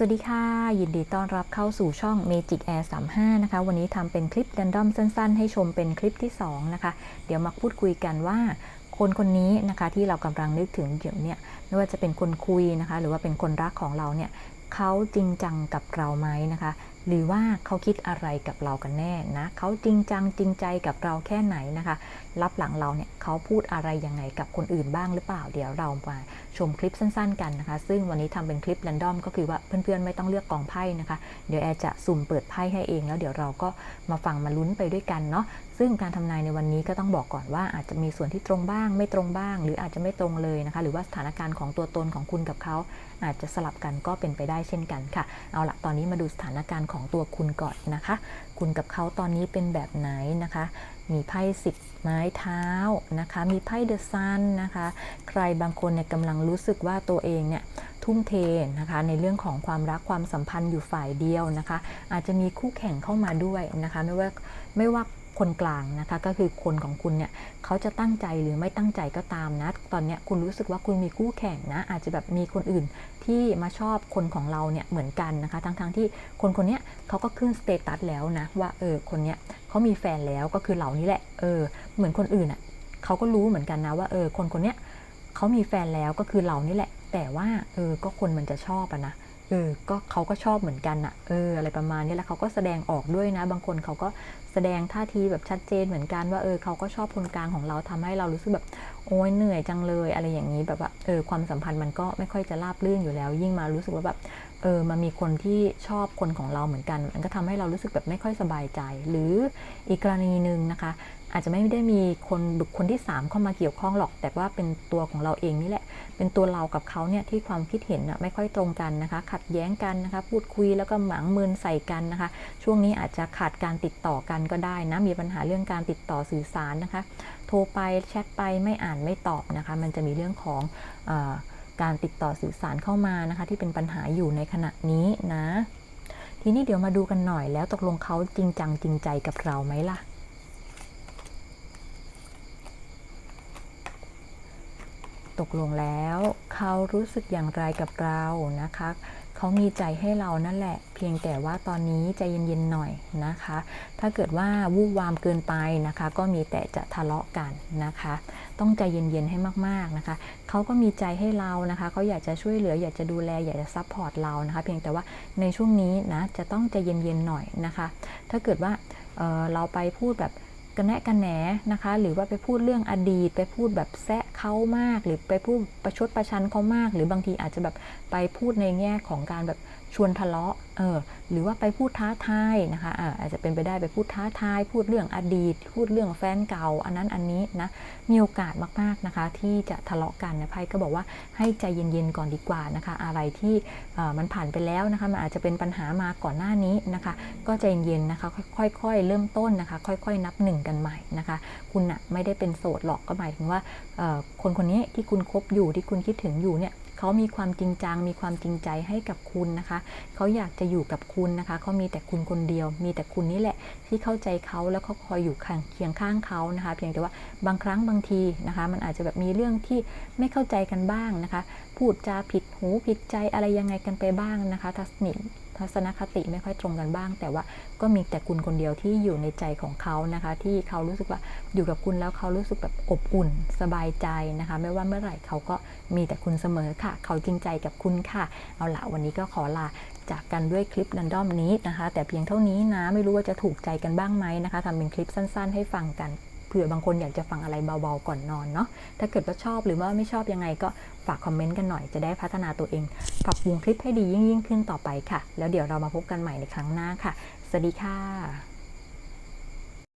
สวัสดีค่ะ ยินดีต้อนรับเข้าสู่ช่อง Magic Air 35 นะคะ วันนี้ทำเป็นคลิปดันดอมสั้น ๆ ให้ชมเป็นคลิปที่ 2 นะคะ เดี๋ยวมาพูดคุยกันว่าคนคนนี้นะคะที่เรากำลังนึกถึงอยู่เนี่ยไม่ว่าจะเป็นคนคุยนะคะ หรือว่าเป็นคนรักของเราเนี่ยเขาจริงจังกับเราไหมนะคะหรือว่าเขาคิดอะไรกับเรากันแน่นะเขาจริงจังจริงใจกับเราแค่ไหนนะคะ รับหลังเราเนี่ยเขาพูดอะไรยังไงกับคนอื่นบ้างหรือเปล่า เดี๋ยวเรามาชมคลิปสั้นๆกันนะคะ ซึ่งวันนี้ทำเป็นคลิป r รนดอมก็คือว่าเพื่อนๆไม่ต้องเลือกกองไพ่นะคะ เดี๋ยวแอร์จะสุ่มเปิดไพ่ให้เอง แล้วเดี๋ยวเราก็มาฟังมาลุ้นไปด้วยกันเนาะ ซึ่งการทำนายในวันนี้ก็ต้องบอกก่อนว่าอาจจะมีส่วนที่ตรงบ้าง ไม่ตรงบ้าง หรืออาจจะไม่ตรงเลยนะคะ หรือว่าสถานการณ์ของตัวตนของคุณกับเขาอาจจะสลับกันก็เป็นไปได้เช่นกันค่ะ เอาละตอนนี้มาดูสถานการณ์ของตัวคุณก่อนนะคะ คุณกับเขาตอนนี้เป็นแบบไหนนะคะ มีไพ่สิบไม้เท้านะคะ มีไพ่เดอะซันนะคะ ใครบางคนเนี่ยกำลังรู้สึกว่าตัวเองเนี่ยทุ่มเทนะคะในเรื่องของความรักความสัมพันธ์อยู่ฝ่ายเดียวนะคะ อาจจะมีคู่แข่งเข้ามาด้วยนะคะ ไม่ว่าไม่ว่า คนกลางนะคะก็คือคนของคุณเนี่ยเขาจะตั้งใจหรือไม่ตั้งใจก็ตามนะ ตอนนี้คุณรู้สึกว่าคุณมีคู่แข่งนะ อาจจะแบบมีคนอื่นที่มาชอบคนของเราเนี่ยเหมือนกันนะคะ ทั้งๆทที่คนคนเนี้ยเขาก็ขึ้นสเตตัสแล้วนะว่าเออคนเนี้ยเขามีแฟนแล้วก็คือเรานี่แหละเออเหมือนคนอื่นอะเขาก็รู้เหมือนกันนะว่าเออคนคนเนี้ยเขามีแฟนแล้วก็คือเรานี่แหละ แต่ว่าเออก็คนมันจะชอบอะนะ เออ ก็เขาก็ชอบเหมือนกันอะเออ อะไรประมาณนี้แล้วเขาก็แสดงออกด้วยนะ บางคนเขาก็แสดงท่าทีแบบชัดเจนเหมือนกันว่าเออเขาก็ชอบคนกลางของเราทำให้เรารู้สึกแบบโอ้ยเหนื่อยจังเลย อะไรอย่างนี้แบบว่าเออความสัมพันธ์มันก็ไม่ค่อยจะราบรื่นอยู่แล้ว ยิ่งมารู้สึกว่าแบบเออมันมีคนที่ชอบคนของเราเหมือนกัน มันก็ทำให้เรารู้สึกแบบไม่ค่อยสบายใจ หรืออีกกรณีหนึ่งนะคะ อาจจะไม่ได้มีคนบุคคลที่ 3 เข้ามาเกี่ยวข้องหรอก แต่ว่าเป็นตัวของเราเองนี่แหละ เป็นตัวเรากับเขาเนี่ยที่ความคิดเห็นนะไม่ค่อยตรงกันนะคะ ขัดแย้งกันนะคะ พูดคุยแล้วก็หมางมืนใส่กันนะคะ ช่วงนี้อาจจะขาดการติดต่อกันก็ได้นะ มีปัญหาเรื่องการติดต่อสื่อสารนะคะ โทรไปแชทไปไม่อ่านไม่ตอบนะคะ มันจะมีเรื่องของอการติดต่อสื่อสารเข้ามานะคะ ที่เป็นปัญหาอยู่ในขณะนี้นะ ทีนี้เดี๋ยวมาดูกันหน่อยแล้วตกลงเขาจริงจังจริงใจกับเราไหมล่ะ ตกลงแล้ว เขารู้สึกอย่างไรกับเรานะคะเขามีใจให้เรานั่นแหละ เพียงแต่ว่าตอนนี้ใจเย็นๆหน่อยนะคะ ถ้าเกิดว่าวูบวามเกินไปนะคะ ก็มีแต่จะทะเลาะกันนะคะ ต้องใจเย็นๆให้มากๆนะคะเขาก็มีใจให้เรานะคะเขาอยากจะช่วยเหลือ อยากจะดูแล อยากจะซัพพอร์ตเรานะคะ เพียงแต่ว่าในช่วงนี้นะจะต้องใจเย็นๆหน่อยนะคะ ถ้าเกิดว่าเเราไปพูดแบบ กันแนะกันแหนนะคะ หรือว่าไปพูดเรื่องอดีต ไปพูดแบบแซะเขามาก หรือไปพูดประชดประชันเขามาก หรือบางทีอาจจะแบบไปพูดในแง่ของการแบบชวนทะเลาะเออหรือว่าไปพูดท้าทายนะคะอาอาจจะเป็นไปได้ไปพูดท้าทาย พูดเรื่องอดีต พูดเรื่องแฟนเก่า อันนั้นอันนี้นะมีโอกาสมากๆนะคะ ที่จะทะเลาะกันนะไพ่ก็บอกว่าให้ใจเย็นๆก่อนดีกว่านะคะ อะไรที่มันผ่านไปแล้วนะคะมันอาจจะเป็นปัญหามาก่อนหน้านี้นะคะ ก็ใจเย็นๆนะคะค่อยๆ เริ่มต้นนะคะ ค่อยๆ นับหนึ่งกันใหม่นะคะ คุณนะไม่ได้เป็นโสดหรอกก็หมายถึงว่าคนคนนี้ที่คุณคบอยู่ที่คุณคิดถึงอยู่เนี่ย เขามีความจริงจังมีความจริงใจให้กับคุณนะคะ เขาอยากจะอยู่กับคุณนะคะ เขามีแต่คุณคนเดียว มีแต่คุณนี่แหละ ที่เข้าใจเขาแล้วเขาคอยอยู่ข้างเคียงข้างเขานะคะ เพียงแต่ว่าบางครั้งบางทีนะคะ มันอาจจะแบบมีเรื่องที่ไม่เข้าใจกันบ้างนะคะ พูดจาผิดหูผิดใจอะไรยังไงกันไปบ้างนะคะทัศนิ ทัศนคติไม่ค่อยตรงกันบ้าง แต่ว่าก็มีแต่คุณคนเดียวที่อยู่ในใจของเขานะคะ ที่เขารู้สึกว่าอยู่กับคุณแล้วเขารู้สึกแบบอบอุ่นสบายใจนะคะ ไม่ว่าเมื่อไหร่เขาก็มีแต่คุณเสมอค่ะ เขาจริงใจกับคุณค่ะ เอาละวันนี้ก็ขอลาจากกันด้วยคลิปรันดอมนี้นะคะ แต่เพียงเท่านี้นะไม่รู้ว่าจะถูกใจกันบ้างไหมนะคะทำเป็นคลิปสั้น ๆ ให้ฟังกัน เผื่อบางคนอยากจะฟังอะไรเบาๆก่อนนอนเนาะถ้าเกิดว่าชอบหรือว่าไม่ชอบยังไงก็ฝากคอมเมนต์กันหน่อยจะได้พัฒนาตัวเองปรับปรุงคลิปให้ดียิ่งยิ่งขึ้นต่อไปค่ะ แล้วเดี๋ยวเรามาพบกันใหม่ในครั้งหน้าค่ะ สวัสดีค่ะ